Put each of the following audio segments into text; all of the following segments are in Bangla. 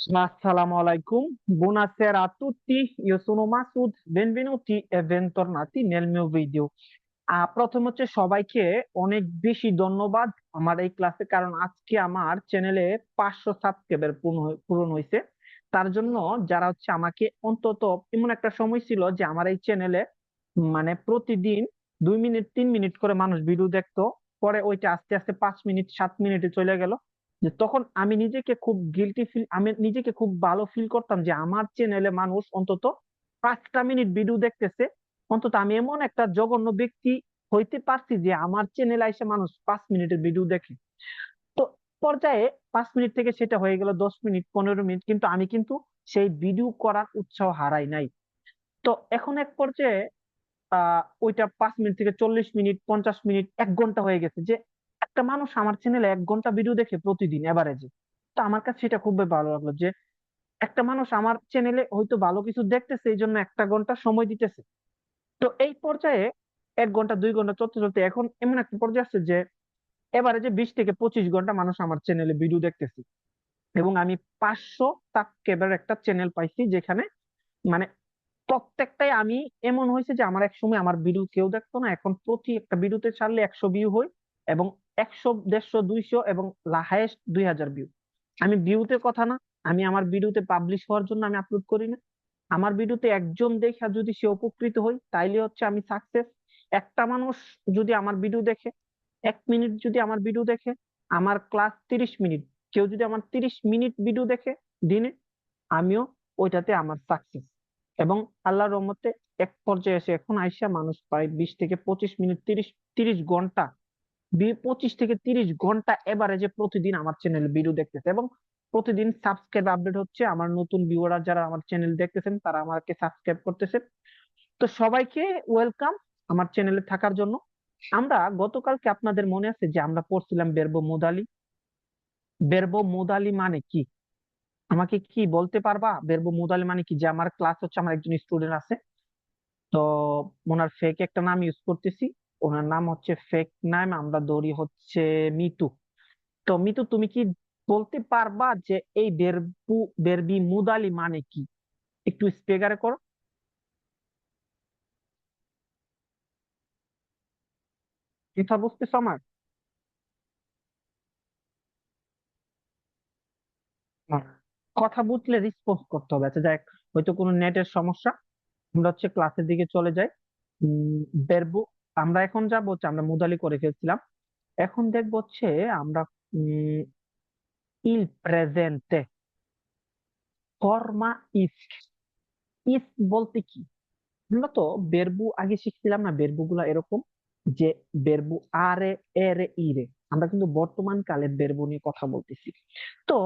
Assalamu alaikum, buonasera a tutti, io sono Masud, benvenuti e bentornati nel mio video. Subscriber পূরণ হয়েছে। তার জন্য যারা হচ্ছে আমাকে অন্তত এমন একটা সময় ছিল যে আমার এই চ্যানেলে মানে প্রতিদিন দুই মিনিট তিন মিনিট করে মানুষ ভিডিও দেখতো। পরে ওইটা আস্তে আস্তে পাঁচ মিনিট সাত মিনিটে চলে গেল। যে তখন আমি নিজেকে খুব গিলটি ফিল আমি নিজেকে খুব ভালো ফিল করতাম যে আমার চ্যানেলে মানুষ অন্তত পাঁচটা মিনিট ভিডিও দেখতেছে। অন্তত আমি এমন একটা জঘন্য ব্যক্তি হইতে পারছি যে আমার চ্যানেলে এসে মানুষ পাঁচ মিনিটের ভিডিও দেখে। তো পর্যায়ে পাঁচ মিনিট থেকে সেটা হয়ে গেল দশ মিনিট পনেরো মিনিট কিন্তু আমি কিন্তু সেই ভিডিও করার উৎসাহ হারাই নাই। তো এখন এক পর্যায়ে, আহ, ওইটা পাঁচ মিনিট থেকে চল্লিশ মিনিট পঞ্চাশ মিনিট এক ঘণ্টা হয়ে গেছে যে একটা মানুষ আমার চ্যানেলে এক ঘণ্টা ভিডিও দেখে প্রতিদিন এভারেজে তো আমার কাছে সেটা খুবই ভালো লাগল যে, একটা মানুষ আমার চ্যানেলে হয়তো ভালো কিছু দেখতেছে, এই জন্য একটা ঘণ্টা সময় দিতেছে। তো এই পর্যায়ে এক ঘণ্টা, দুই ঘণ্টা চলতে চলতে এখন এমন একটা পর্যায়ে আসছে যে এবারে যে বিশ থেকে পঁচিশ ঘণ্টা মানুষ আমার চ্যানেলে ভিডিও দেখতেছে। এবং আমি পাঁচশো সাবস্ক্রাইবার একটা চ্যানেল পাইছি যেখানে মানে প্রত্যেকটাই আমি, এমন হয়েছে যে আমার এক সময় আমার ভিডিও কেউ দেখতো না, এখন প্রতি একটা ভিডিওতে ছাড়লে একশো ভিউ হয় এবং একশো, দেড়শো, দুইশো এবং হাইয়েস্ট দুই হাজার ভিউ আমি ভিউতে কথা না, আমি আমার ভিডিওতে পাবলিশ হওয়ার জন্য আমি আপলোড করি না। আমার ভিডিওতে একজন দেখা যদি সে উপকৃত হই, তাইলে হচ্ছে আমি সাকসেস একটা মানুষ যদি আমার ভিডিও দেখে, এক মিনিট যদি আমার ভিডিও দেখে, আমার ক্লাস তিরিশ মিনিট কেউ যদি আমার তিরিশ মিনিট ভিডিও দেখে দিনে, আমিও ওইটাতে আমার সাকসেস এবং আল্লাহর রহমতে এক পর্যায়ে এসে এখন আইসা মানুষ প্রায় বিশ থেকে পঁচিশ মিনিট তিরিশ তিরিশ ঘণ্টা পঁচিশ থেকে তিরিশ ঘণ্টা এভারেজে প্রতিদিন আমার চ্যানেল ভিডিও দেখতেছে এবং প্রতিদিন সাবস্ক্রাইব আপডেট হচ্ছে। আমার নতুন ভিউয়ার যারা আমার চ্যানেল দেখতেছেন, তারা আমাকে সাবস্ক্রাইব করতেছে। তো সবাইকে ওয়েলকাম আমার চ্যানেলে থাকার জন্য। আমরা গতকালকে আপনাদের মনে আছে যে আমরা পড়ছিলাম বেরবো মোদালি বেরবো মোদালি মানে কি? আমাকে কি বলতে পারবা? বেরবো মোদালি মানে কি? যে আমার ক্লাস হচ্ছে, আমার একজন স্টুডেন্ট আছে। তো ওনার ফেক একটা নাম ইউজ করতেছি। ওনার নাম হচ্ছে ফেক নাম আমরা দৌড়ি হচ্ছে মিতু। তো মিতু, তুমি কি বলতে পারবা যে এই বেরবু বেরবি মুদালি মানে কি? একটু স্পেগারে করো। কথা বুঝতেছো আমার? কথা বুঝলে রেসপন্স করতে হবে। আচ্ছা যাক হয়তো কোনো নেটের সমস্যা। আমরা হচ্ছে ক্লাসের দিকে চলে যাই। বেরবু আমরা এখন যাব হচ্ছে, আমরা মুদালি করে ফেলছিলাম। এখন দেখব হচ্ছে আমরা ইল প্রেজেন্টে ফর্মা ইস ইস বলতে কি? আমরা তো বেরবু আগে শিখছিলাম না বেরবু গুলা এরকম যে বেরবু আরে এরে ইরে আমরা কিন্তু বর্তমান কালের বেরবু নিয়ে কথা বলতেছি। তো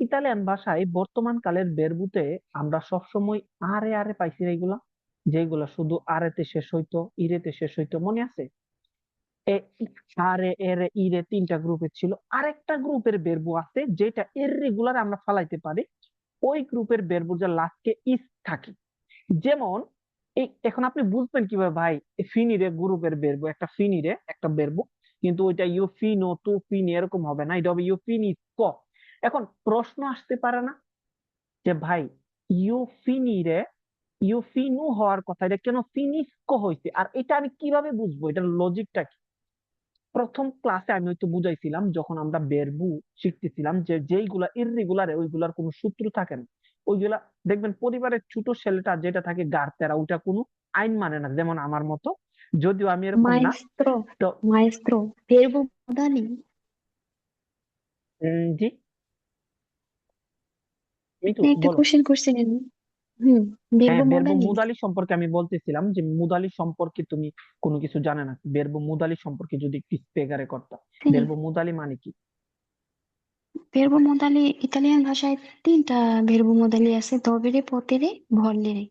ইতালিয়ান ভাষায় বর্তমান কালের বেরবুতে আমরা সবসময় আরে আরে পাইছি এগুলা। যেগুলা শুধু আরেতে শেষ হইতো, ইরেতে শেষ হইতো, মনে আছে? আরে, এরে, ইরে তিনটা গ্রুপের ছিল। আরেকটা গ্রুপের বেরবু আছে যেটা এর রেগুলার আমরা ফালাইতে পারি। ওই গ্রুপের বেরবু যা লাস্টে ইস থাকে। যেমন, এই, এখন আপনি বুঝবেন কীভাবে ভাই ফিনিরে গ্রুপের বেরবু একটা ফিনিরে, একটা বেরবু কিন্তু ওইটা ইউ ফিনো টু ফিনি এরকম হবে না, এটা হবে ইউ ফিনি ক। এখন প্রশ্ন আসতে পারে না যে ভাই ইউ ফিনিরে ইউ ফিনু হওয়ার কথা এটা কেন ফিনিস্ক হয়েছে আর এটা আমি কীভাবে বুঝব? এটার লজিকটা কি? প্রথম ক্লাসে আমি হয়তো বুঝাইছিলাম যখন আমরা বেরবু শিখতেছিলাম যে যেইগুলা ইররেগুলারে ওইগুলার কোনো সূত্র থাকে না। ওইগুলা দেখবেন পরিবারের ছোট ছেলেটা যেটা থাকে গার্তেরা ওটা কোনো আইন মানে না যেমন আমার মতো। যদিও আমি এরকম না। তো verbo modali. উম, জি। একটা কোশ্চেন করছিলেন। হুম হ্যাঁ বেরবো মুদালি। সম্পর্কে আমি বলতেছিলাম যে মুদালি সম্পর্কে তুমি কোনো কিছু জানে না। বেরবো মুদালি সম্পর্কে যদি একটু স্পেগারে করতা। Sì, বেরবো মুদালি মানে কি? verbo modali ইতালিয়ান ভাষায় তিনটা verbo modali আছে dovere, potere, volere.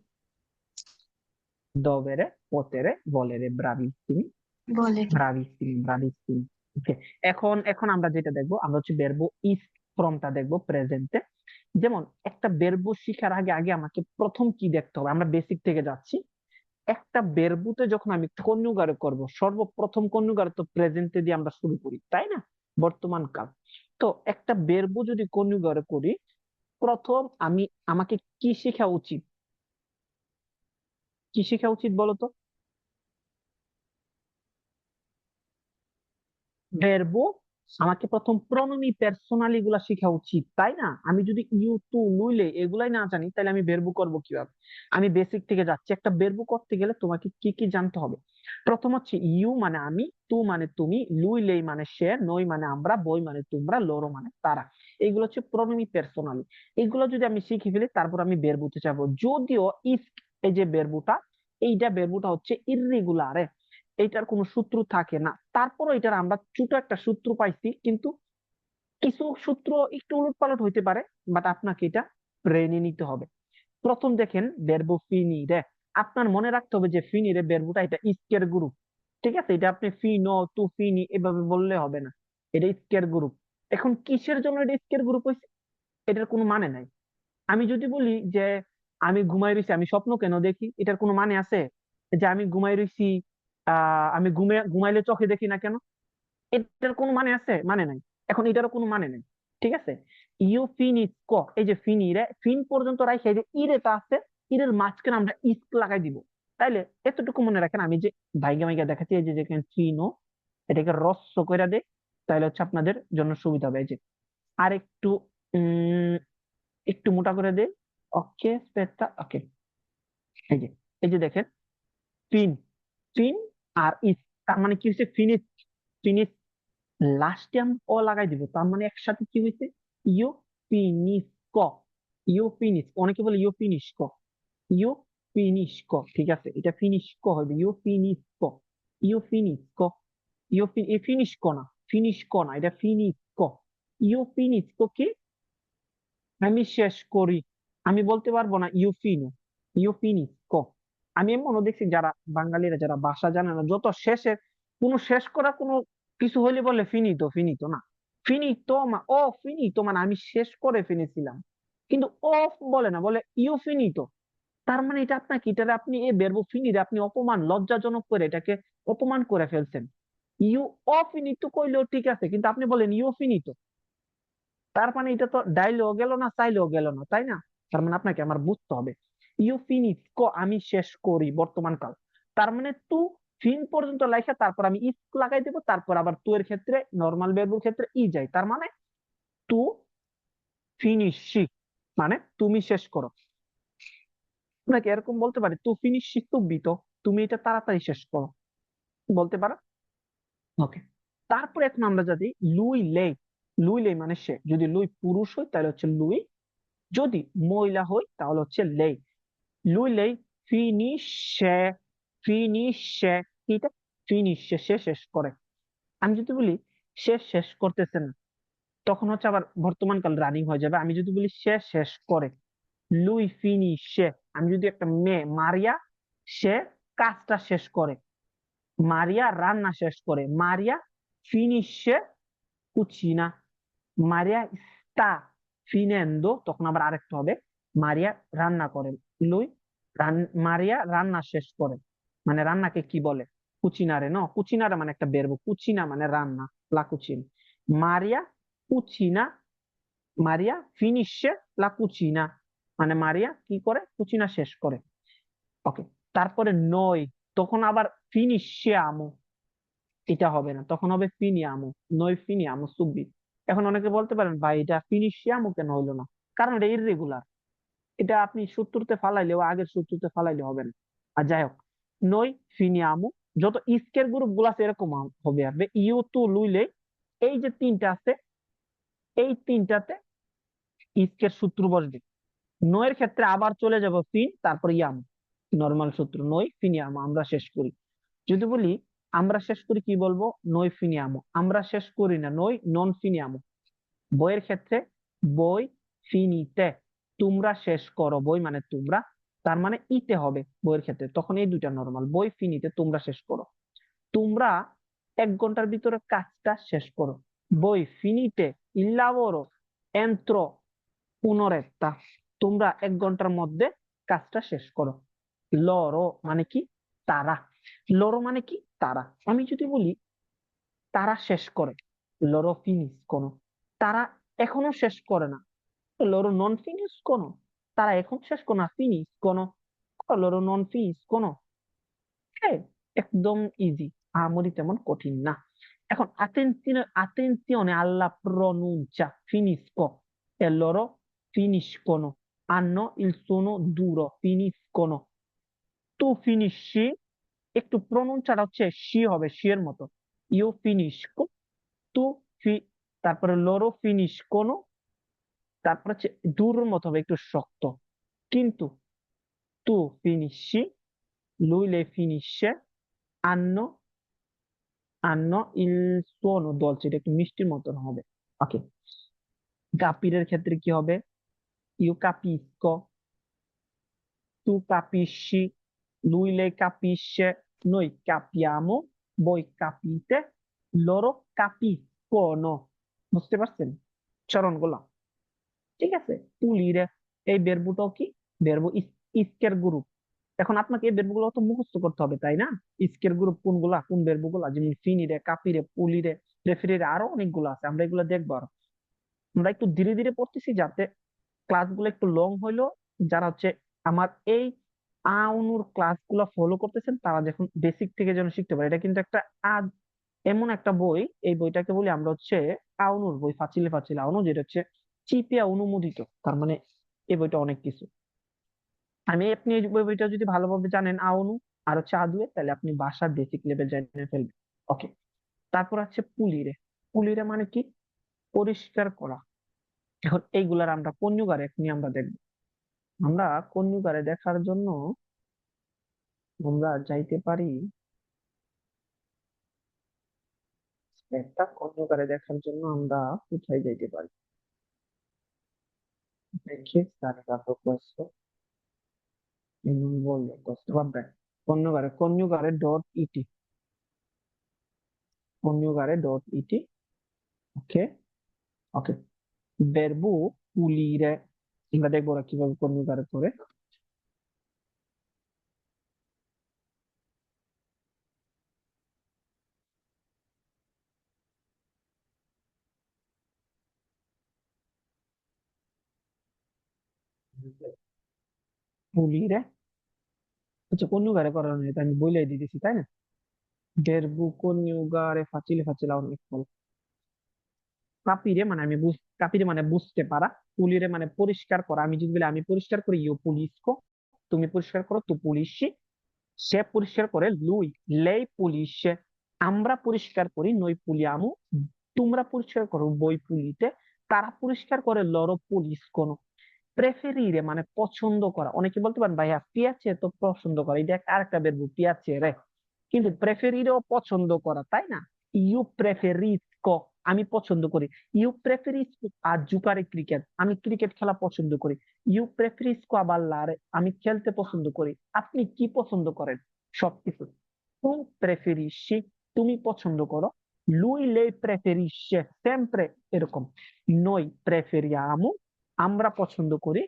dovere potere volere bravissimi volere bravissimi bravissimi ওকে এখন এখন আমরা যেটা দেখব আমরা হচ্ছে বেরবো ইস ফর্মটা দেখব প্রেজেন্টে যেমন একটা বেরবো শিখার আগে আগে আমাকে প্রথম কি দেখতে হবে? আমরা বেসিক থেকে যাচ্ছি। একটা বেরবুতে যখন আমি কন্যুগারে করব, সর্বপ্রথম কন্যুগারে তো প্রেজেন্টে দিয়ে আমরা শুরু করি, তাই না? বর্তমান কাল। তো একটা বেরবু যদি কন্যুগারে করি, প্রথম আমি আমাকে কি শেখা উচিত? কি শেখা উচিত বলতো? ভার্বো আমাকে প্রথম প্রণমী পার্সোনালি গুলা শেখা উচিত, তাই না? আমি যদি ইউ টু লুইলে এগুলাই না জানি তাহলে আমি বেরবো করব কীভাবে? আমি বেসিক থেকে যাচ্ছি, একটা বেরবো করতে গেলে তোমাকে কি কি জানতে হবে? প্রথম হচ্ছে ইউ মানে আমি, তু মানে তুমি লুইলেই মানে সে, নই মানে আমরা, বই মানে তোমরা, লোরো মানে তারা। এগুলো হচ্ছে প্রণমী পার্সোনালি এগুলো যদি আমি শিখে ফেলি, তারপর আমি বেরবুতে যাব। যদিও ইফ এই যে বেরবুটা এইটা বেরবুটা হচ্ছে ইররেগুলারে এইটার কোনো সূত্র থাকে না। তারপরও এটার আমরা ছোট একটা সূত্র পাইছি, কিন্তু কিছু সূত্র একটু উলটপালট হইতে পারে বাট আপনাকে এটা ব্রেনে নিতে হবে। প্রথম দেখেন বেরবো ফিনিরে আপনার মনে রাখতে হবে যে ফিনিরে বেরবোটা এটা স্কের গ্রুপ ঠিক আছে? এটা আপনি ফিনো তু ফিনি এভাবে বললে হবে না। এটা স্কের গ্রুপ এখন কিসের জন্য এটা স্কের গ্রুপ হয়েছে এটার কোনো মানে নাই। আমি যদি বলি যে আমি ঘুমাই রইছি, আমি স্বপ্ন কেন দেখি? এটার কোনো মানে আছে? যে আমি ঘুমাই রইছি আহ, আমি ঘুমে, ঘুমাইলে চোখে দেখি না কেন? এটার কোনো মানে আছে? মানে নাই। এখন এটারও কোনো মানে নেই। ঠিক আছে? ইউ ফিনিস ক এই যে ফিনি রে ফিন পর্যন্ত রাখে যে ইরেটা আছে, ইরের মাঝখানে আমরা ইস্ক লাগাই দিব। তাইলে এতটুকু মনে রাখেন, আমি যে ভাইগা ভাইগা দেখাচ্ছি, এই যে যেখানে ফিনো এটাকে রস্য করে দেয় তাহলে হচ্ছে আপনাদের জন্য সুবিধা হবে। এই যে আর একটু একটু মোটা করে দে ওকে, স্পেসটা, ওকে। এই যে এই যে দেখেন, ফিন। ফিন আর তার মানে কি হচ্ছে ফিনিশ ফিনিশ লাস্টে আমি অ লাগাই দিব? তার মানে একসাথে কি হয়েছে ইউ ফিনিশ ক ইউ ফিনিশ অনেকে বলে ইউ ফিনিশ ক ইউ ফিনিশ ক ঠিক আছে? এটা ফিনিশ ক হবে ইউ ফিনিশ ক ইউ ফিনিশ ক ইউ ফিনিশ ক না ফিনিশ ক না, এটা ফিনিশ ক ইউ ফিনিশ ক? কি আমি শেষ করি, আমি বলতে পারব না ইউ ফিনো ইউ ফিনিশ আমি এমনও দেখছি যারা বাঙালিরা, যারা ভাষা জানে না, যত শেষে কোনো শেষ করা কোনো কিছু হইলে বলে ফিনিতো ফিনিতো না। ফিনিতো মা ও ফিনিতো মানে আমি শেষ করে ফেলেছিলাম। কিন্তু অফ বলে না, বলে ইউ ফিনিতো। তার মানে এটা আপনাকে এটা আপনি এ বেরবো ফিনিরে আপনি অপমান, লজ্জাজনক করে এটাকে অপমান করে ফেলছেন। ইউ অফিনিতো কইলেও ঠিক আছে, কিন্তু আপনি বলেন ইউ ফিনিতো। তার মানে এটা তো ডাইলেও গেল না, চাইলেও গেল না, তাই না? তার মানে আপনাকে আমার বুঝতে হবে। ইউ ফিনিশ ক আমি শেষ করি বর্তমান কাল। তার মানে তু ফিন পর্যন্ত লেখা তারপর আমি ইস লাগাই দেবো তারপর আবার তু এর ক্ষেত্রে নর্মাল বেরবুর ক্ষেত্রে ই যাই তার মানে তু ফিনিশি মানে তুমি শেষ করো। আপনাকে এরকম বলতে পারি তু ফিনিশি তুব্বিত তুমি এটা তাড়াতাড়ি শেষ করো। বলতে পারো? ওকে। তারপর এখন আমরা যদি লুই লেই লুই লেই মানে সে যদি লুই পুরুষ হয় তাহলে হচ্ছে লুই যদি মহিলা হয় তাহলে হচ্ছে লেই লেই ফিনিশে ফিনিশে, এটা ফিনিশে, সে শেষ করে। আমি যদি বলি, সে শেষ করতেছে না, তখন হচ্ছে আবার বর্তমান কাল রানিং হয়ে যাবে। আমি যদি বলি, সে শেষ করে, লুই ফিনিশে, আমি যদি একটা মেয়ে, মারিয়া, সে কাজটা শেষ করে। মারিয়া রান্না শেষ করে, মারিয়া ফিনিশে কুচিনা, মারিয়া স্টা ফিনেন্দো, তখন আবার আরেকটা হবে, মারিয়া রান্না করে। লুই মারিয়া, রান্না শেষ করে। মানে রান্নাকে কি বলে? কুচিনারে, ন? কুচিনারে মানে একটা বেরবো কুচিনা মানে রান্না লা কুচিন মারিয়া, কুচিনা, মারিয়া ফিনিশে লা কুচিনা মানে মারিয়া কি করে? কুচিনা শেষ করে। ওকে তারপরে নয় তখন আবার ফিনিশে আমো। এটা হবে না, তখন হবে ফিনিয়ামো নই ফিনিয়ামো সুব্বি। এখন অনেকে বলতে পারেন, ভাই, এটা ফিনিশিয়ামো কেন হইল না? কারণ এটা ইররেগুলার এটা আপনি সূত্রতে ফালাইলেও আগের সূত্রতে ফালাইলে হবে না। আর যাই হোক, নই ফিনিয়ামো যত ইস্কের গ্রুপগুলো আছে এরকম হবে। আসবে ইউ টু লুইলে এই যে তিনটা আছে, এই তিনটাতে ইস্কের সূত্র বসবে। নয়ের ক্ষেত্রে আবার চলে যাব ফিন, তারপর ইয়াম, নর্মাল সূত্র। নই ফিনিয়ামো আমরা শেষ করি। যদি বলি আমরা শেষ করি কি বলব? নই ফিনিয়ামো আমরা শেষ করি না, নই, নন ফিনিয়ামো বইয়ের ক্ষেত্রে বই, ফিনিতে তোমরা শেষ করো বই মানে তোমরা, তার মানে ইতে হবে বইয়ের ক্ষেত্রে। তখন এই দুইটা নর্মাল বই ফিনিতে তোমরা শেষ করো। তোমরা এক ঘণ্টার ভিতরে কাজটা শেষ করো। বই ফিনিতে ইল্লাবরো এন্ত্র পুনরেত্তা তোমরা এক ঘণ্টার মধ্যে কাজটা শেষ করো। লরো মানে কি? তারা। লরো মানে কি? তারা। আমি যদি বলি, তারা শেষ করে। লরো ফিনিস কোন। তারা এখনও শেষ করে না। loro non finiscono তারা এখন শেষ করো না finiscono loro non finiscono হ্যাঁ একদম ইজি আহামরি তেমন কঠিন না এখন attenzione attenzione alla pronuncia finisco e loro finiscono hanno il suono duro finiscono tu finisci একটু প্রোনাউন্সটা হচ্ছে শি হবে শি এর মতো ইউ ফিনিশকো তু ফি তারপরে লরো ফিনিশকোনো তারপর হচ্ছে দূর মত হবে, একটু শক্ত। কিন্তু তু ফিনিশি, লুইলে ফিনিশে, আন্ন আন্ন ইল সোন দল সেটা একটু মিষ্টির মতন হবে। ওকে। গাপিরের ক্ষেত্রে কি হবে? ইউ কাপিস ক তু কাপিসি লুইলে কাপিসে নই কাপিয়ামো, বই কাপিতে, লরো কাপিস ক ন বুঝতে পারছেন? চরণ গোলাম ঠিক আছে? পুলিরে এই বেরবুটাও কি? বেরবু ইস্কের গ্রুপ এখন আপনাকে এই বেরবুগুলো তো মুখস্থ করতে হবে, তাই না? ইস্কের গ্রুপ কোনগুলা, কোন বেরবুগুলা যেমন ফিনিরে কাপিরে পুলিরে রেফারিরে আরও অনেকগুলো আছে, আমরা এগুলো দেখব আর। আমরা একটু ধীরে ধীরে পড়তেছি যাতে ক্লাসগুলো একটু লং হইল। যারা হচ্ছে আমার এই আউনুর ক্লাসগুলো ফলো করতেছেন, তারা যখন বেসিক থেকে যেন শিখতে পারে, এটা কিন্তু একটা আজ এমন একটা বই। এই বইটাকে বলি আমরা হচ্ছে আউনুর বই, ফাচিলে ফাচিলে আউনু যেটা হচ্ছে চিপিয়া অনুমোদিত। তার মানে এই বইটা অনেক কিছু। আমি আপনি এই বই- বইটা যদি ভালোভাবে জানেন আউনু আর হচ্ছে আদুয়ে তাহলে আপনি বাসার বেসিক লেভেল জেনে ফেলবেন। ওকে তারপর আছে পুলিরে। পুলিরে মানে কি? পরিষ্কার করা। এখন এইগুলার আমরা কন্যুগারে এখনই আমরা দেখব। আমরা কন্যুগারে দেখার জন্য আমরা যাইতে পারি একটা কন্যুগারে দেখার জন্য আমরা কোথায় যাইতে পারি? দেখি caricando questo e non voglio questo vabbè coniugare coniugare dot it coniugare dot it ok ok verbo pulire আমরা দেখবো ওরা কিভাবে কনিউগারে করে আচ্ছা নেই? আমি দিতেছি তাই না? facile অনেক ফল কাপিরে মানে আমি কাপিরে মানে বুঝতে পারা। পুলিরে মানে পরিষ্কার করা। আমি যদি বলি, আমি পরিষ্কার করি, ইউ পুলিশকো তুমি পরিষ্কার করো, তু পুলিশি সে পরিষ্কার করে, লুই, লেই পুলিশে আমরা পরিষ্কার করি, নই পুলি আমু। তোমরা পরিষ্কার করো, বই পুলিতে। তারা পরিষ্কার করে, লরো পুলিশ কোন। প্রেফেরিরে মানে পছন্দ করা। অনেকে বলতে পারেন, ভাইয়া পিয়াচে তো পছন্দ করা। এটা একটা আরেকটা বেরবো পিয়াচে রে। কিন্তু প্রেফেরিরেও পছন্দ করা, তাই না? ইউ প্রেফেরিসকো আমি পছন্দ করি। ইউ প্রেফেরিসকো আর জুকারে ক্রিকেট আমি ক্রিকেট খেলা পছন্দ করি। ইউ প্রেফেরিসকো আবার লারে আমি খেলতে পছন্দ করি। আপনি কি পছন্দ করেন? সবকিছু। তুই প্রেফেরিসি তুমি পছন্দ করো? lui lei preferisce sempre এরকম। noi preferiamo আমরা পছন্দ করি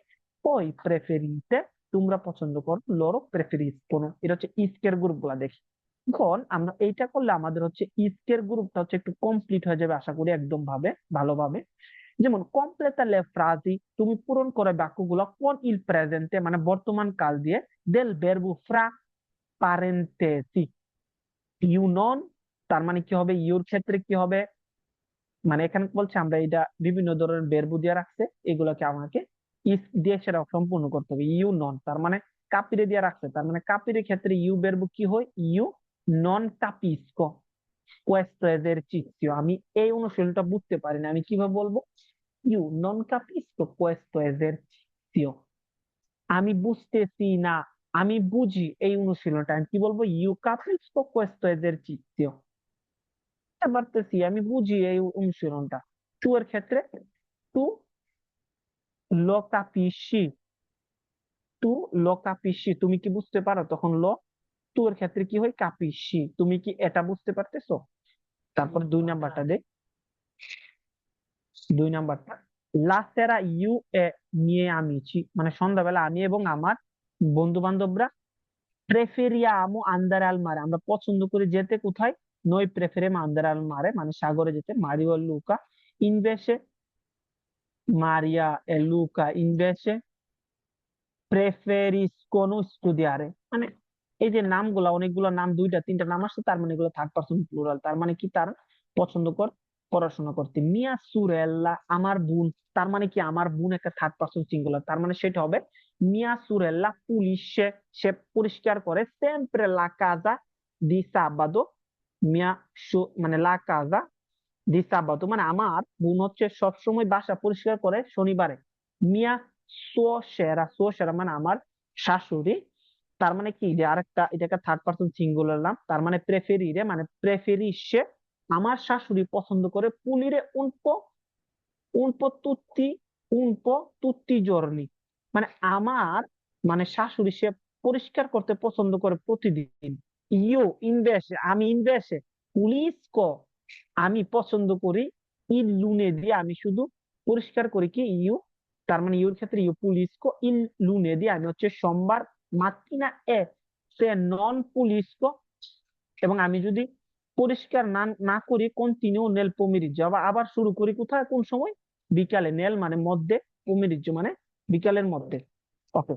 poi preferite তোমরা পছন্দ করো loro preferiscono এটা হচ্ছে ইস্কের গ্রুপগুলা দেখি। এখন আমরা এইটা করলে আমাদের হচ্ছে ইস্কের গ্রুপটা হচ্ছে একটু কমপ্লিট হয়ে যাবে, আশা করি একদম ভাবে, ভালোভাবে। যেমন কমপ্লেতা লে ফ্রাজি তুমি পূরণ করে বাক্যগুলো কোন ইল প্রেজেন্টে মানে বর্তমান কাল দিয়ে দেল verbo fra parentesi ইউ নন তার মানে কি হবে? ইউর ক্ষেত্রে কি হবে? মানে এখানে বলছে আমরা এটা বিভিন্ন ধরনের বেরবু দিয়ে রাখছে, এগুলোকে আমাকে ইস দিয়ে সেটা সম্পূর্ণ করতে হবে ইউ নন তার মানে কাপিরে দিয়ে রাখছে, তার মানে কাপিরের ক্ষেত্রে ইউ বেরবু কি হয়? ইউ নন কাপিসকো questo esercizio আমি এই অনুশীলনটা বুঝতে পারি না আমি কীভাবে বলব? ইউ নন capisco questo esercizio আমি বুঝতেছি না, আমি বুঝি এই অনুশীলনটা, আমি কি বলব? ইউ capisco questo esercizio বুঝতে পারতেছি আমি বুঝি এই অনুশীলনটা। টু এর ক্ষেত্রে টু লো টু লো তুমি কি বুঝতে পারো তখন লো? টু এর ক্ষেত্রে কি হয়? capisci তুমি কি এটা বুঝতে পারতেছো? তারপর দুই নাম্বারটা দেখ দুই নাম্বারটা। লা sera io e miei amici মানে সন্ধ্যাবেলা আমি এবং আমার বন্ধু বান্ধবরা preferiamo andare al mare আমরা পছন্দ করি যেতে কোথায়? Noi preferiamo andare al mare মানে সাগরে যেতে মারিও লুকা ইনভেসে Maria e Luca invece preferiscono studiare. মানে এই যে নামগুলা অনেকগুলো নাম দুইটা তিনটা নাম আসছে তার মানে এগুলো থার্ড পারসন প্লুরাল তার মানে কি তার পছন্দ কর পড়াশোনা করতে মিয়া সুরেল্লা আমার বোন তার মানে কি আমার বোন একটা থার্ড পারসন সিঙ্গুলার তার মানে সেটা হবে মিয়া সুরেল্লা পুলিশে সে পরিষ্কার করে sempre la casa di sabato মানে লা কাজা দি সাবাতো। মানে আমার বোন হচ্ছে সবসময় বাসা পরিষ্কার করে শনিবারে। মিয়া সুয়সেরা সুয়সেরা মানে আমার শাশুড়ি। তার মানে কি যে আরেকটা এটা একটা থার্ড পারসন সিঙ্গুলার নাম। তার মানে প্রেফেরিরে মানে প্রেফেরিসে আমার শাশুড়ি পছন্দ করে পুলিরে উনপো উনপো তুত্তি উনপো তুত্তি জর্নি। মানে আমার মানে শাশুড়ি সে পরিষ্কার করতে পছন্দ করে প্রতিদিন। ইউ ইনভেসে আমি ইনভেসে পুলিশকো আমি পছন্দ করি ইল লুনে দিয়ে আমি শুধু পরিষ্কার করি কি ইউ, তার মানে ইউর ক্ষেত্রে ইউ পুলিশকো ইল লুনে দিয়ে আমি হচ্ছে সোমবার মাত্রিনা এ, সে নন পুলিশকো এবং আমি যদি পরিষ্কার না না করি কন্টিনিউ নেল পমিরিজ্জো আবার শুরু করি কোথায়, কোন সময়? বিকালে, নেল মানে মধ্যে পমিরিজ্জো মানে বিকালের মধ্যে। ওকে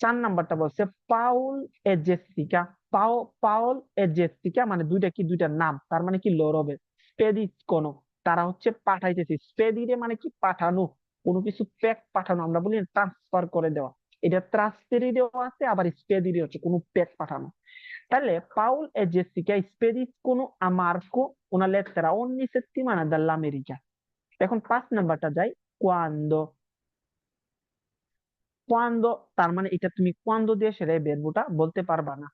চার নাম্বারটা বলছে পাউল এ জেসিকা পাও পাউল এ জেসিকা মানে দুইটা কি, দুইটা নাম, তার মানে কি লরবে? স্পেদিস কোন, তারা হচ্ছে পাঠাইতেছে। স্পেদিরে মানে কি পাঠানো? কোনো কিছু প্যাক পাঠানো, আমরা বলি ট্রান্সফার করে দেওয়া। এটা ট্রান্সফেরিরেও আছে, আবার স্পেদিরে হচ্ছে কোনো প্যাক পাঠানো। তাহলে Paul e Jessica spediscono a Marco una lettera ogni settimana dall'America এখন পাঁচ নাম্বারটা যাই quando quando তার মানে এটা তুমি quando দিয়ে সেটা বেরবোটা বলতে পারবা না।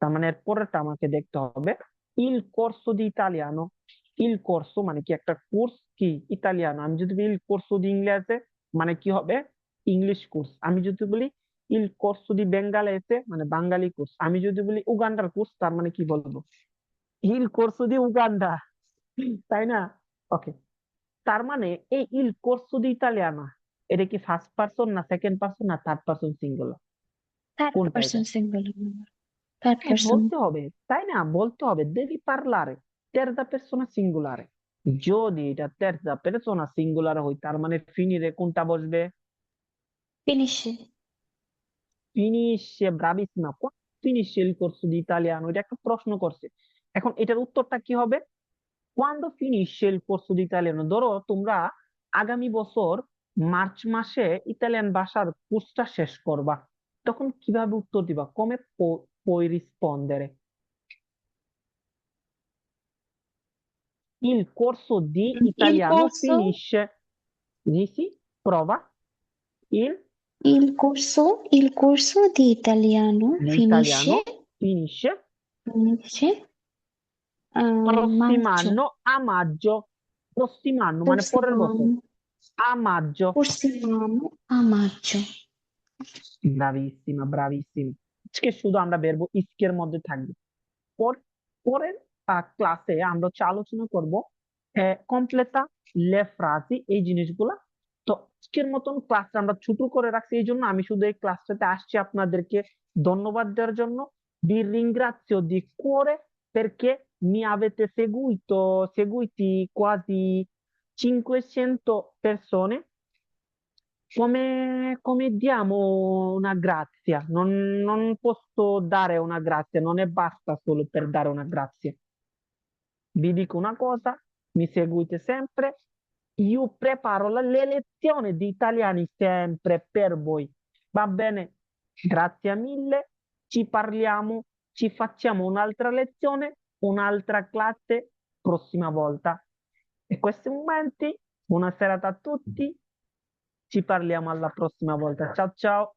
তার মানে এর পরেরটা আমাকে দেখতে হবে। ইল corso di italiano. Il corso মানে কি একটা কোর্স কি? ইতালিয়ানো আমি যদি il corso di inglese মানে কি হবে? ইংলিশ কোর্স আমি যদি বলি il corso di bengalese মানে বাঙালি কোর্স আমি যদি বলি উগান্ডার কোর্স তার মানে কি বলব? ইল corso দি উগান্ডা তাই না? ওকে তার মানে এই ইল corso দি italiano এটা কি ফার্স্ট পারসন না সেকেন্ড পারসন না third person singular third person singular তাই না বলতে হবে দেবি পার্লারে তেরদা সিঙ্গুলারে যদি এটা তেরদা কোনটা বসবে ফিনিশে একটা প্রশ্ন করছে এখন এটার উত্তরটা কি হবে কোয়ান দো ফিনিশে করছে দি ইতালিয়ান ধরো তোমরা আগামী বছর মার্চ মাসে ইতালিয়ান ভাষার কোর্সটা শেষ করবা তখন কীভাবে উত্তর দিবা কমে puoi rispondere. Il corso di italiano corso... finisce. Dici, prova. Il... il, corso, il corso di italiano, finisce. Finisce. Finisce. Ah, Prossimo anno a maggio. Prossimo anno, ma ne può A maggio. Prossimo anno a maggio. Bravissima, bravissima. আজকে শুধু আমরা বেরবো ইস্কের মধ্যে থাকবে। পর, পরের ক্লাসে আমরা হচ্ছে আলোচনা করব কমপ্লেটা লে ফ্রাজি এই জিনিসগুলা। তো আজকের মতন ক্লাসটা আমরা ছোট করে রাখছি, এই জন্য আমি শুধু এই ক্লাসটাতে আসছি আপনাদেরকে ধন্যবাদ দেওয়ার জন্য। Vi ringrazio di cuore perché mi avete seguito, seguiti quasi 500 persone come, come diamo una grazia? Non, non posso dare una grazia, non è basta solo per dare una grazia. Vi dico una cosa, mi seguite sempre, io preparo le lezioni di italiani sempre per voi. Va bene? Grazie mille, ci parliamo, ci facciamo un'altra lezione, un'altra classe prossima volta. E questi momenti, buona serata a tutti. Ci parliamo alla prossima volta. Ciao ciao.